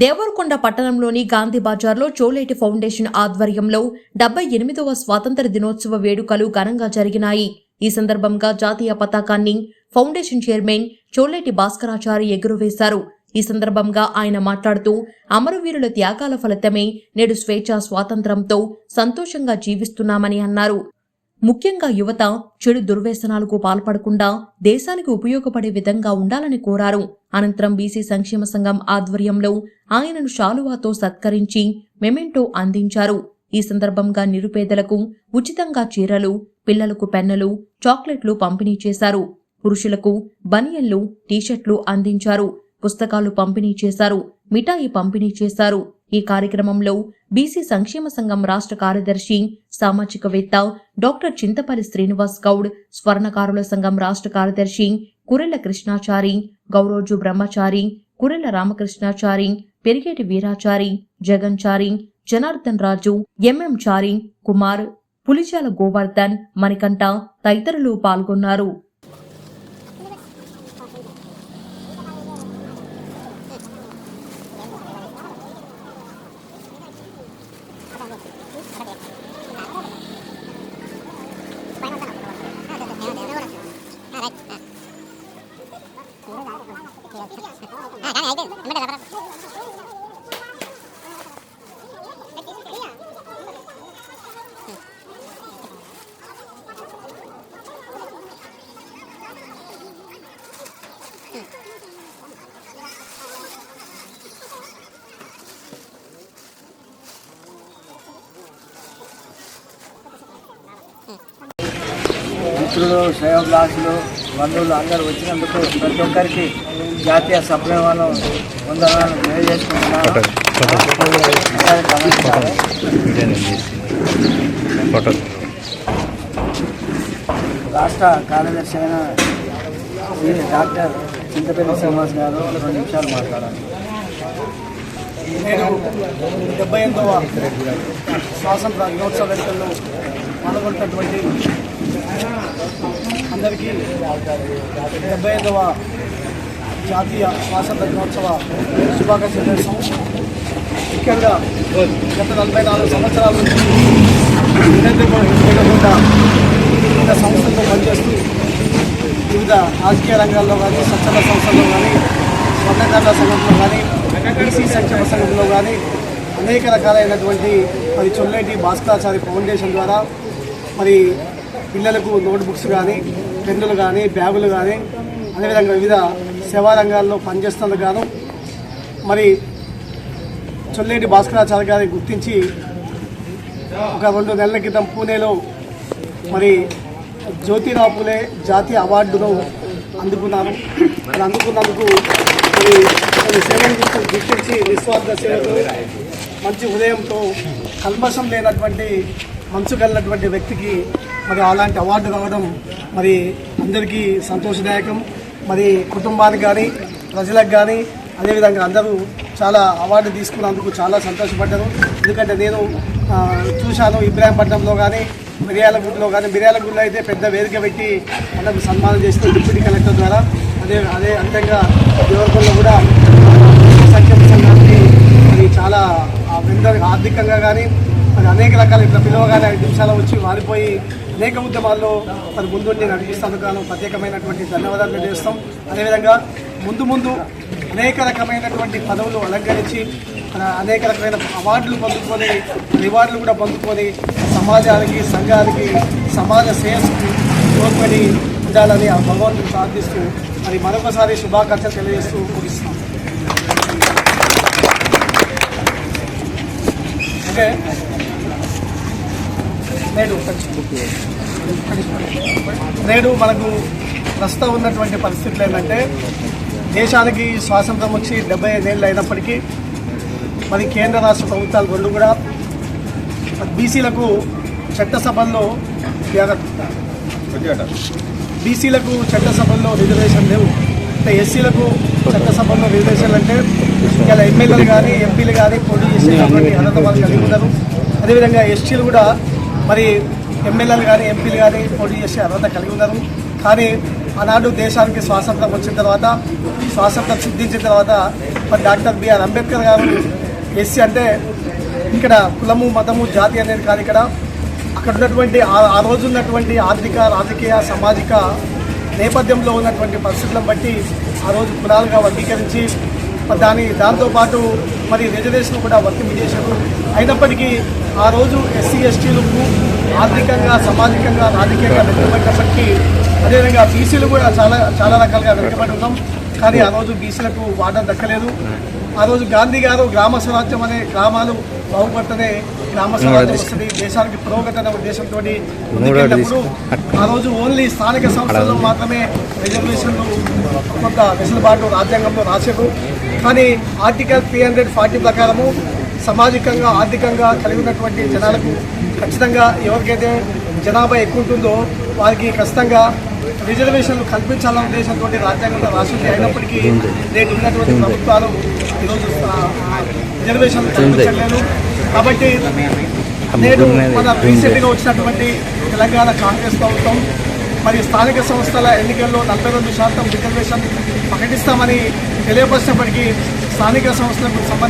దేవరకొండ పట్టణంలోని గాంధీ బజార్లో చోలేటి ఫౌండేషన్ ఆధ్వర్యంలో డెబ్బై ఎనిమిదవ స్వాతంత్ర దినోత్సవ వేడుకలు ఘనంగా జరిగినాయి. ఈ సందర్భంగా జాతీయ పతాకాన్ని ఫౌండేషన్ చైర్మన్ చోలేటి భాస్కరాచారి ఎగురవేశారు. ఈ సందర్భంగా ఆయన మాట్లాడుతూ అమరవీరుల త్యాగాల ఫలితమే నేడు స్వేచ్ఛ స్వాతంత్రంతో సంతోషంగా జీవిస్తున్నామని అన్నారు. ముఖ్యంగా యువత చెడు దుర్వ్యసనాలకు పాల్పడకుండా దేశానికి ఉపయోగపడే విధంగా ఉండాలని కోరారు. అనంతరం బీసీ సంక్షేమ సంఘం ఆధ్వర్యంలో ఆయనను శాలువాతో సత్కరించి మెమెంటో అందించారు. ఈ సందర్భంగా నిరుపేదలకు ఉచితంగా చీరలు పిల్లలకు పెన్నులు చాక్లెట్లు పంపిణీ చేశారు. పురుషులకు బనియన్లు టీషర్ట్లు అందించారు. పుస్తకాలు పంపిణీ చేశారు. మిఠాయి పంపిణీ చేశారు. ఈ కార్యక్రమంలో బీసీ సంక్షేమ సంఘం రాష్ట్ర కార్యదర్శి సామాజికవేత్త డాక్టర్ చింతపల్లి శ్రీనివాస్ గౌడ్ స్వర్ణకారుల సంఘం రాష్ట్ర కార్యదర్శి కురెల కృష్ణాచారి గౌరోజు బ్రహ్మచారి కురెల రామకృష్ణాచారి పెరిగేటి వీరాచారి జగన్చారి జనార్దన్ రాజు ఎంఎం చారి కుమార్ పులిచాల గోవర్ధన్ మణికంఠ తదితరులు పాల్గొన్నారు. మిత్రులు శ్రేయోభిలాషులు బంధువులు అందరూ వచ్చినందుకు ప్రతి ఒక్కరికి జాతీయ సభ్యమానం వందనాలు తెలియజేసుకుంటున్నాను. రాష్ట్ర కార్యదర్శి అయిన డాక్టర్ చింతపల్లి శ్రీనివాస్ గారు రెండు నిమిషాలు మాట్లాడాలి. నేను డెబ్బై ఎనిమిదవ స్వాతంత్ర దినోత్సవ వేడుకల్లో పాల్గొంటున్నటువంటి అందరికీ డెబ్బై ఐదవ జాతీయ స్వాతంత్ర దినోత్సవ శుభాకాంక్షలు చేస్తాం ముఖ్యంగా గత నలభై నాలుగు సంవత్సరాల నుంచి నిరంతరకుండా వివిధ సంస్థలతో పనిచేస్తూ వివిధ రాజకీయ రంగాల్లో కానీ స్వచ్ఛంద సంస్థల్లో కానీ స్వర్ణకారుల సంఘంలో కానీ బీసీ సంక్షేమ సంఘంలో కానీ అనేక రకాలైనటువంటి మరి చొల్లేటి భాస్కరాచారి ఫౌండేషన్ ద్వారా మరి పిల్లలకు నోట్ బుక్స్ కానీ పెన్నులు కానీ బ్యాగులు కానీ అదేవిధంగా వివిధ సేవా రంగాల్లో పనిచేస్తున్నందుకు గాను మరి చొల్లేటి భాస్కరాచార్య గారిని గుర్తించి ఒక రెండు నెలల క్రితం పూణేలో మరి జ్యోతిరాపులే జాతీయ అవార్డును అందుకున్నారు. అది అందుకున్నందుకు మరి కొన్ని సేవలు గుర్తించి నిస్వార్థ సేవలు మంచి హృదయంతో కల్మషం లేనటువంటి మనసు కలిగినటువంటి వ్యక్తికి మరి అలాంటి అవార్డు రావడం మరి అందరికీ సంతోషదాయకం. మరి కుటుంబానికి కానీ ప్రజలకు కానీ అదేవిధంగా అందరూ చాలా అవార్డు తీసుకున్నందుకు చాలా సంతోషపడ్డారు ఎందుకంటే నేను చూశాను ఇబ్రాహీంపట్నంలో కానీ మిర్యాలగూడలో కానీ మిర్యాలగూడలో అయితే పెద్ద వేదిక పెట్టి మనకు సన్మానం చేసిన డిప్యూటీ కలెక్టర్ ద్వారా. అదే అదే అంతంగా దేవరకొండలో కూడా సంక్షేమ సంఘానికి మరి చాలా ఆ, ఆర్థికంగా కానీ మరి అనేక రకాల ఇట్లా పిలవగానే ఐదు నిమిషాలు వచ్చి వారిపోయి అనేక ఉద్యమాల్లో మరి ముందుండి నడిపిస్తాను కాను ప్రత్యేకమైనటువంటి ధన్యవాదాలు తెలియజేస్తాం. అదేవిధంగా ముందు ముందు అనేక రకమైనటువంటి పదవులు అలంకరించి అనేక రకమైన అవార్డులు పొందుకొని రివార్డులు కూడా పొందుకొని సమాజానికి సంఘానికి సమాజ శ్రేయస్సుకు తోడ్పడి ఉండాలని ఆ భగవంతుని ప్రార్థిస్తూ మరి మరొకసారి శుభాకాంక్షలు తెలియజేస్తూ ముగిస్తున్నాం. ఓకే నేడు నేడు మనకు ప్రస్తుతం ఉన్నటువంటి పరిస్థితులు ఏంటంటే దేశానికి స్వాతంత్రం వచ్చి డెబ్బై ఐదేళ్ళు అయినప్పటికీ మరి కేంద్ర రాష్ట్ర ప్రభుత్వాలు రెండు కూడా బీసీలకు చట్టసభల్లో బీసీలకు చట్టసభల్లో రిజర్వేషన్ లేవు. అంటే ఎస్సీలకు చట్టసభల్లో రిజర్వేషన్లు అంటే ఇలా ఎమ్మెల్యేలు కానీ ఎంపీలు కానీ పోటీ చేసేటటువంటి అర్హత వాళ్ళు కలిగి ఉన్నారు అదేవిధంగా ఎస్టీలు కూడా మరి ఎమ్మెల్యేలు కానీ ఎంపీలు కానీ పోటీ చేసే అర్హత కలిగి ఉన్నారు. కానీ ఆనాడు దేశానికి స్వాతంత్రం వచ్చిన తర్వాత స్వాతంత్రం సిద్ధించిన తర్వాత మరి డాక్టర్ బిఆర్ అంబేద్కర్ గారు ఎస్సీ అంటే ఇక్కడ కులము మతము జాతి అనేది కాదు ఇక్కడ. అక్కడ ఉన్నటువంటి ఆ- ఆ రోజు ఉన్నటువంటి ఆర్థిక రాజకీయ సామాజిక నేపథ్యంలో ఉన్నటువంటి పరిస్థితులను బట్టి ఆ రోజు కులాలుగా వర్గీకరించి దాని దాంతోపాటు మరి రిజర్వేషన్ కూడా వర్తింపజేశారు అయినప్పటికీ ఆ రోజు ఎస్సీ ఎస్టీలకు ఆర్థికంగా సామాజికంగా రాజకీయంగా వెనుకబడినప్పటికీ అదేవిధంగా బీసీలు కూడా చాలా చాలా రకాలుగా వెనుకబడి ఉన్నాం. కానీ ఆ రోజు బీసీలకు వాటా దక్కలేదు. ఆ రోజు గాంధీ గారు గ్రామ స్వరాజ్యం అనే గ్రామాలు బాగుపడితేనే గ్రామ స్వరాజ్యం వస్తుంది. దేశానికి పురోగతి అనే ఉద్దేశంతో ముందుకెళ్ళినప్పుడు ఆ రోజు ఓన్లీ స్థానిక సంస్థల్లో మాత్రమే రిజర్వేషన్లు కొంత వెసులుబాటు రాజ్యాంగంలో రాశారు. కానీ ఆర్టికల్ త్రీ హండ్రెడ్ ఫార్టీ ప్రకారము సామాజికంగా ఆర్థికంగా కలిగి ఉన్నటువంటి జనాలకు ఖచ్చితంగా ఎవరికైతే జనాభా ఎక్కువ ఉంటుందో వారికి ఖచ్చితంగా రిజర్వేషన్లు కల్పించాలన్న ఉద్దేశంతో రాజ్యాంగంలో రాసింది అయినప్పటికీ నేటి ఉన్నటువంటి ప్రభుత్వాలు ఈరోజు రిజర్వేషన్లు కల్పించలేదు కాబట్టి నేడు మన రీసెంట్గా వచ్చినటువంటి తెలంగాణ కాంగ్రెస్ ప్రభుత్వం మరి స్థానిక సంస్థల ఎన్నికల్లో నలభై రెండు శాతం రిజర్వేషన్ ప్రకటిస్తామని తెలియపరిచినప్పటికీ స్థానిక సంస్థలకు సంబంధించి